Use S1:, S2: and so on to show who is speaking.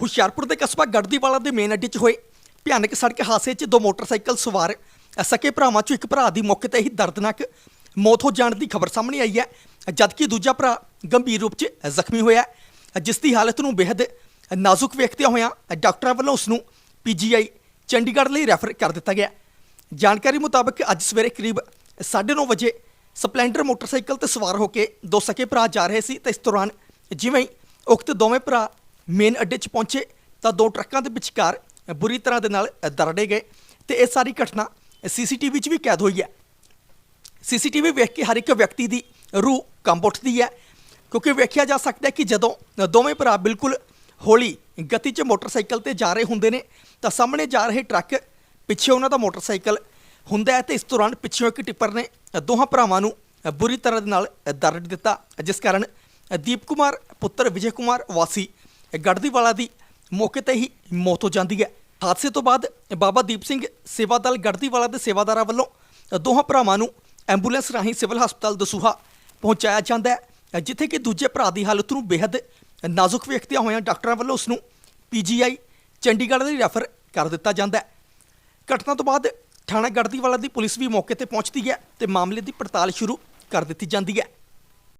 S1: ਹੁਸ਼ਿਆਰਪੁਰ ਦੇ ਕਸਬਾ ਗੜਦੀਵਾਲਾ ਦੇ ਮੇਨ ਅੱਡੇ 'ਚ ਹੋਏ ਭਿਆਨਕ ਸੜਕ ਹਾਦਸੇ 'ਚ ਦੋ ਮੋਟਰਸਾਈਕਲ ਸਵਾਰ ਸਕੇ ਭਰਾਵਾਂ 'ਚੋਂ ਇੱਕ ਭਰਾ ਦੀ ਮੌਕੇ ਤੇ ਹੀ ਦਰਦਨਾਕ ਮੌਤ ਹੋ ਜਾਣ ਦੀ ਖਬਰ ਸਾਹਮਣੇ ਆਈ ਹੈ, ਜਦਕਿ ਦੂਜਾ ਭਰਾ ਗੰਭੀਰ ਰੂਪ 'ਚ ਜ਼ਖਮੀ ਹੋਇਆ ਜਿਸ ਦੀ ਹਾਲਤ ਨੂੰ ਬੇहद ਨਾਜ਼ੁਕ ਵੇਖਦਿਆਂ ਹੋਇਆਂ ਡਾਕਟਰਾਂ ਵੱਲੋਂ ਉਸ ਨੂੰ ਪੀਜੀਆਈ ਚੰਡੀਗੜ੍ਹ ਲਈ ਰੈਫਰ ਕਰ ਦਿੱਤਾ ਗਿਆ ਜਾਣਕਾਰੀ ਮੁਤਾਬਕ ਅੱਜ ਸਵੇਰੇ ਕਰੀਬ 9:30 ਵਜੇ ਸਪਲੈਂਡਰ ਮੋਟਰਸਾਈਕਲ ਤੇ ਸਵਾਰ ਹੋ ਕੇ ਦੋ ਸਕੇ ਭਰਾ ਜਾ ਰਹੇ ਸੀ ਤੇ ਇਸ ਦੌਰਾਨ ਜਿਵੇਂ ਹੀ ਉਕਤ ਦੋਵੇਂ ਭਰਾ ਮੇਨ ਅੱਡੇ 'ਚ ਪਹੁੰਚੇ ਤਾਂ ਦੋ ਟਰੱਕਾਂ ਦੇ ਵਿਚਕਾਰ ਬੁਰੀ ਤਰ੍ਹਾਂ ਦੇ ਨਾਲ ਦਰੜੇ ਗਏ ਤੇ ਇਹ ਸਾਰੀ ਘਟਨਾ ਸੀਸੀਟੀਵੀ 'ਚ ਵੀ ਕੈਦ ਹੋਈ ਹੈ। ਸੀਸੀਟੀਵੀ ਵੇਖ ਕੇ ਹਰ ਇੱਕ ਵਿਅਕਤੀ ਦੀ ਰੂਹ ਕੰਬ ਉੱਠਦੀ ਹੈ ਕਿਉਂਕਿ ਵੇਖਿਆ ਜਾ ਸਕਦਾ ਹੈ ਕਿ ਜਦੋਂ ਦੋਵੇਂ ਭਰਾ ਬਿਲਕੁਲ ਹੌਲੀ ਗਤੀ 'ਚ ਮੋਟਰਸਾਈਕਲ ਤੇ ਜਾ ਰਹੇ ਹੁੰਦੇ ਨੇ ਤਾਂ ਸਾਹਮਣੇ ਜਾ ਰਹੇ ਟਰੱਕ ਪਿੱਛੇ ਉਹਨਾਂ ਦਾ ਮੋਟਰਸਾਈਕਲ ਹੁੰਦਾ ਹੈ ਤੇ ਇਸ ਦੌਰਾਨ ਪਿੱਛੋਂ ਇੱਕ ਟਿੱਪਰ ਨੇ ਦੋਹਾਂ ਭਰਾਵਾਂ ਨੂੰ ਬੁਰੀ ਤਰ੍ਹਾਂ ਦੇ ਨਾਲ ਦਰੜ ਦਿੱਤਾ, ਜਿਸ ਕਾਰਨ ਦੀਪ ਕੁਮਾਰ, ਪੁੱਤਰ ਵਿਜੇ ਕੁਮਾਰ ਵਾਸੀ ਗੜਦੀਵਾਲਾ ਦੀ ਮੌਕੇ ਤੇ ਹੀ ਮੌਤ ਹੋ ਜਾਂਦੀ ਹੈ। ਹਾਦਸੇ ਤੋਂ ਬਾਅਦ ਬਾਬਾ ਦੀਪ ਸਿੰਘ ਸੇਵਾ ਦਲ ਗੜਦੀਵਾਲਾ ਦੇ ਸੇਵਾਦਾਰਾਂ ਵੱਲੋਂ ਦੋਹਾਂ ਭਰਾਵਾਂ ਨੂੰ ਐਂਬੂਲੈਂਸ ਰਾਹੀਂ ਸਿਵਲ ਹਸਪਤਾਲ ਦਸੂਹਾ ਪਹੁੰਚਾਇਆ ਜਾਂਦਾ ਹੈ, ਜਿੱਥੇ ਕਿ ਦੂਜੇ ਭਰਾ ਦੀ ਹਾਲਤ ਨੂੰ ਬੇहद ਨਾਜ਼ੁਕ ਵੇਖਦਿਆਂ ਹੋਇਆਂ ਡਾਕਟਰਾਂ ਵੱਲੋਂ ਉਸ ਨੂੰ ਪੀਜੀਆਈ ਚੰਡੀਗੜ੍ਹ ਲਈ ਰੈਫਰ ਕਰ ਦਿੱਤਾ ਜਾਂਦਾ ਹੈ। ਘਟਨਾ ਤੋਂ ਬਾਅਦ ਥਾਣਾ ਗੜਦੀਵਾਲਾ ਦੀ ਪੁਲਿਸ ਵੀ ਮੌਕੇ ਤੇ ਪਹੁੰਚਦੀ ਹੈ ਤੇ ਮਾਮਲੇ ਦੀ ਪੜਤਾਲ ਸ਼ੁਰੂ ਕਰ ਦਿੱਤੀ ਜਾਂਦੀ ਹੈ।